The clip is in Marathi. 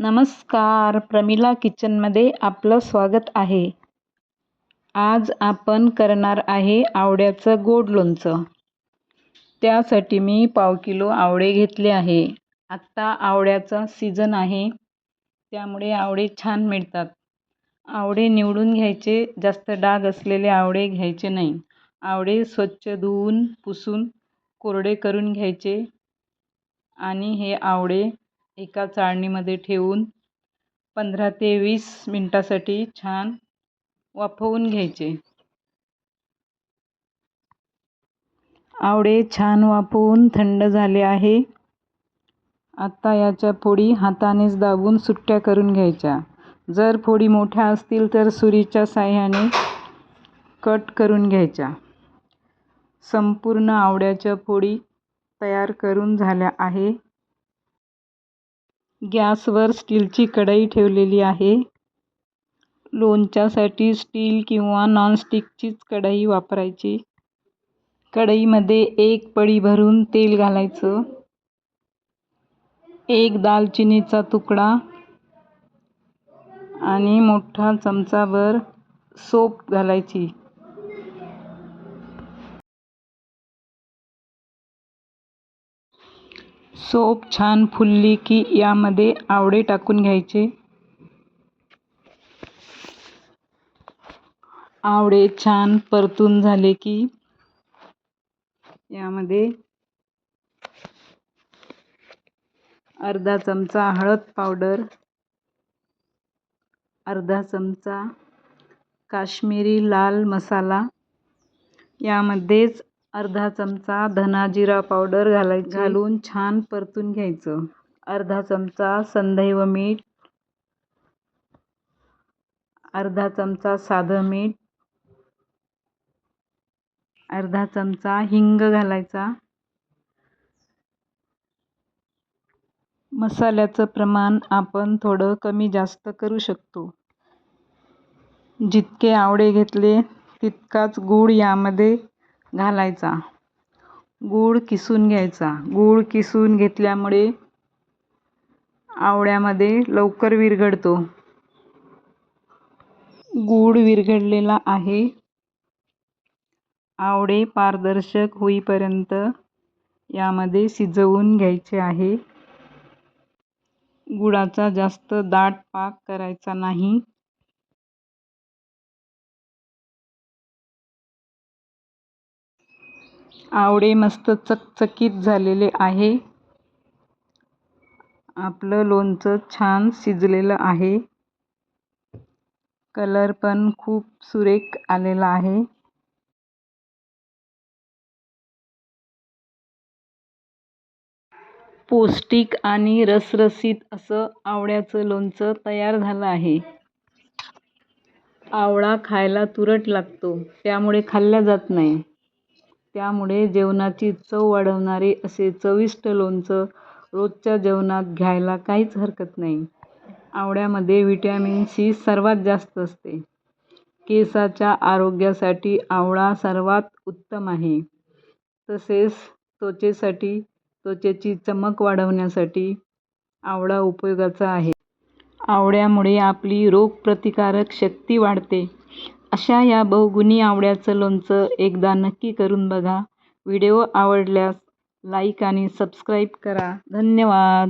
नमस्कार. प्रमिला किचनमध्ये आपलं स्वागत आहे. आज आपण करणार आहे आवड्याचं गोड लोणचं. त्यासाठी मी पाव किलो आवळे घेतले आहे. आत्ता आवड्याचा सीझन आहे. त्यामुळे आवळे छान मिळतात. आवडे निवडून घ्यायचे जास्त डाग असलेले आवडे घ्यायचे नाही. आवडे स्वच्छ धुवून पुसून कोरडे करून घ्यायचे. आणि हे आवडे एका चाळणीमध्ये ठेवून पंधरा ते वीस मिनटासाठी छान वाफवून घ्यायचे. आवडे छान वाफवून थंड झाले आहे. आत्ता याच्या फोडी हातानेच दाबून सुट्ट्या करून घ्यायच्या. जर फोडी मोठ्या असतील तर सुरीच्या साह्याने कट करून घ्यायच्या. संपूर्ण आवड्याच्या फोडी तयार करून झाल्या आहे. गॅसवर स्टीलची कढई ठेवलेली आहे. लोणच्यासाठी स्टील किंवा नॉनस्टिकचीच कढई वापरायची. कढईमध्ये एक पळी भरून तेल घालायचं. एक दालचिनीचा तुकडा आणि मोठा चमचाभर सोप घालायची. सोप छान फुलली की यामध्ये आवडे टाकून घ्यायचे. आवडे छान परतून झाले की यामध्ये अर्धा चमचा हळद पावडर अर्धा चमचा काश्मीरी लाल मसाला यामध्येच अर्धा चमचा धना जिरा पावडर घालाय घालून छान परतून घ्यायचं. अर्धा चमचा संदैव मीठ. अर्धा चमचा साधं मीठ. अर्धा चमचा हिंग घालायचा. मसाल्याचं प्रमाण आपण थोडं कमी जास्त करू शकतो. जितके आवळे घेतले तितकाच गूळ यामध्ये घालायचा. गूळ किसून घ्यायचा. गूळ किसून घेतल्यामुळे आवळ्यामध्ये लवकर विरघळतो. गूळ विरघळलेला आहे. आवडे पारदर्शक होईपर्यंत यामध्ये शिजवून घ्यायचे आहे. गुळाचा जास्त दाट पाक करायचा नाही. आवळे मस्त चकचकीत झालेले आहे. आपलं लोणचं छान शिजलेलं आहे. कलर पण खूप सुरेख आलेला आहे. पौष्टिक आणि रसरसीत असं आवळ्याचं लोणचं तयार झालं आहे. आवळा खायला तुरट लागतो त्यामुळे खाल्ला जात नाही. त्यामुळे जेवणाची चव वाढवणारे असे चविष्ट लोणचं रोजच्या जेवणात घ्यायला काहीच हरकत नाही. आवळ्यामध्ये व्हिटॅमिन सी सर्वात जास्त असते. केसाच्या आरोग्यासाठी आवळा सर्वात उत्तम आहे. तसेच त्वचेसाठी त्वचेची चमक वाढवण्यासाठी आवळा उपयोगाचा आहे. आवळ्यामुळे आपली रोगप्रतिकारक शक्ती वाढते. अशा या बहुगुणी आवड्याचं लोणचं एकदा नक्की करून बघा. व्हिडिओ आवडल्यास लाईक आणि सबस्क्राईब करा. धन्यवाद.